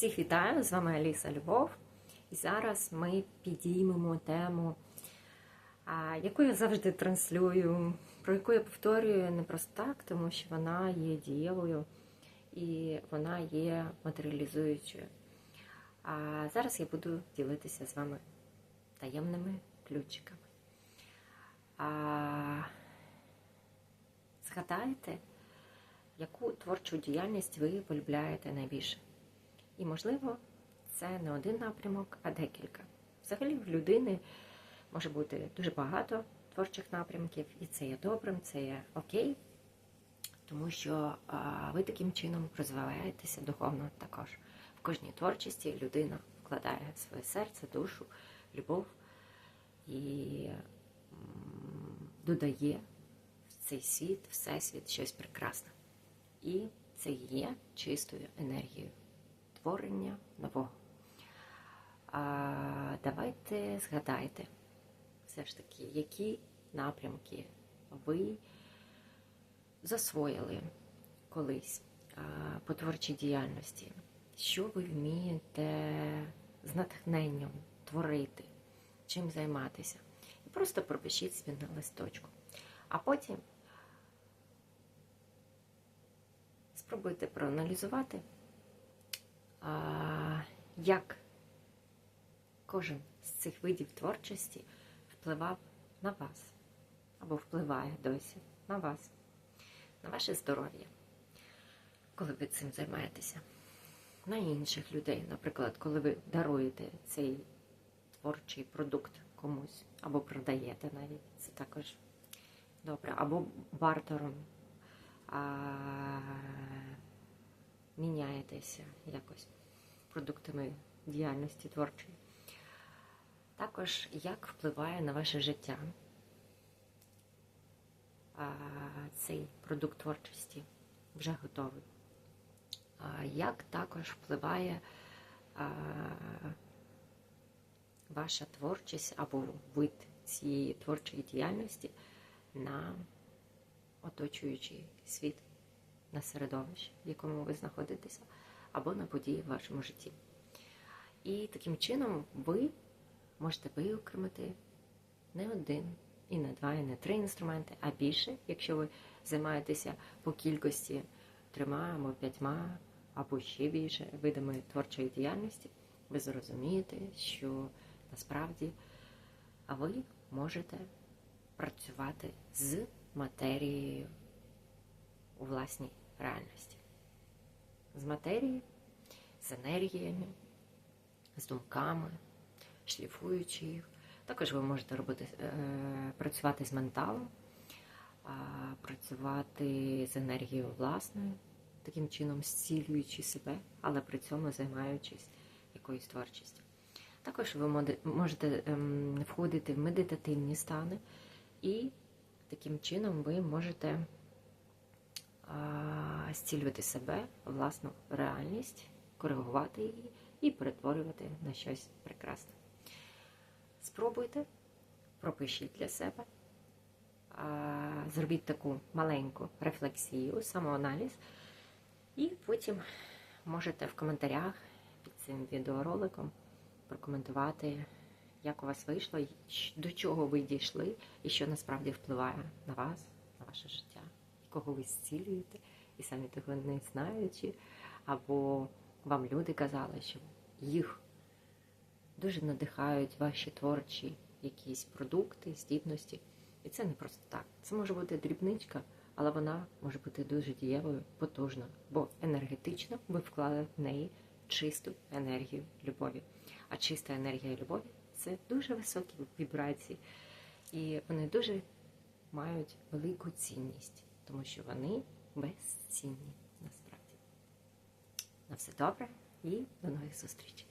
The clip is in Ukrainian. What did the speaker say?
Всіх вітаю! З вами Аліса Любов. І зараз ми підіймемо тему, яку я завжди транслюю, про яку я повторюю не просто так, тому що вона є дієвою і вона є матеріалізуючою. А зараз я буду ділитися з вами таємними ключиками. А, Згадайте, яку творчу діяльність ви полюбляєте найбільше. І, можливо, це не один напрямок, а декілька. Взагалі, в людини може бути дуже багато творчих напрямків, і це є добрим, це є окей, тому що ви таким чином розвиваєтеся духовно також. В кожній творчості людина вкладає своє серце, душу, любов і додає в цей світ, всесвіт щось прекрасне. І це є чистою енергією творення нового. А, Давайте згадайте все ж таки, які напрямки ви засвоїли колись а, по творчій діяльності, що ви вмієте з натхненням творити, чим займатися. І просто пропишіть собі на листочку. А потім спробуйте проаналізувати, як кожен з цих видів творчості впливав на вас? Або впливає досі на вас, на ваше здоров'я, коли ви цим займаєтеся, на інших людей, наприклад, коли ви даруєте цей творчий продукт комусь, або продаєте навіть, це також добре, або бартером. А, міняєтеся якось продуктами діяльності творчої. Також як впливає на ваше життя цей продукт творчості вже готовий. Як також впливає ваша творчість або вид цієї творчої діяльності на оточуючий світ, на середовище, в якому ви знаходитеся, або на події в вашому житті. І таким чином ви можете виокремити не один, і не два, і не три інструменти, а більше, якщо ви займаєтеся по кількості трьома або п'ятьма, або ще більше видами творчої діяльності, ви зрозумієте, що насправді ви можете працювати з матерією у власній реальності. З матерією, з енергіями, з думками, шліфуючи їх. Також ви можете робити, е, працювати з менталом, працювати з енергією власною, таким чином зцілюючи себе, але при цьому займаючись якоюсь творчістю. Також ви можете ем, входити в медитативні стани і Таким чином ви можете зцілювати себе, власну реальність, коригувати її і перетворювати на щось прекрасне. Спробуйте, пропишіть для себе, зробіть таку маленьку рефлексію, самоаналіз, і потім можете в коментарях під цим відеороликом прокоментувати як у вас вийшло, до чого ви дійшли, і що насправді впливає на вас, на ваше життя, кого ви зцілюєте, і самі того не знаючи, або вам люди казали, що їх дуже надихають ваші творчі якісь продукти, здібності. І це не просто так. Це може бути дрібничка, але вона може бути дуже дієвою, потужна, бо енергетично ви вклали в неї чисту енергію любові. А чиста енергія любові це дуже високі вібрації, і вони дуже мають велику цінність, тому що вони безцінні насправді. На все добре і до нових зустрічей!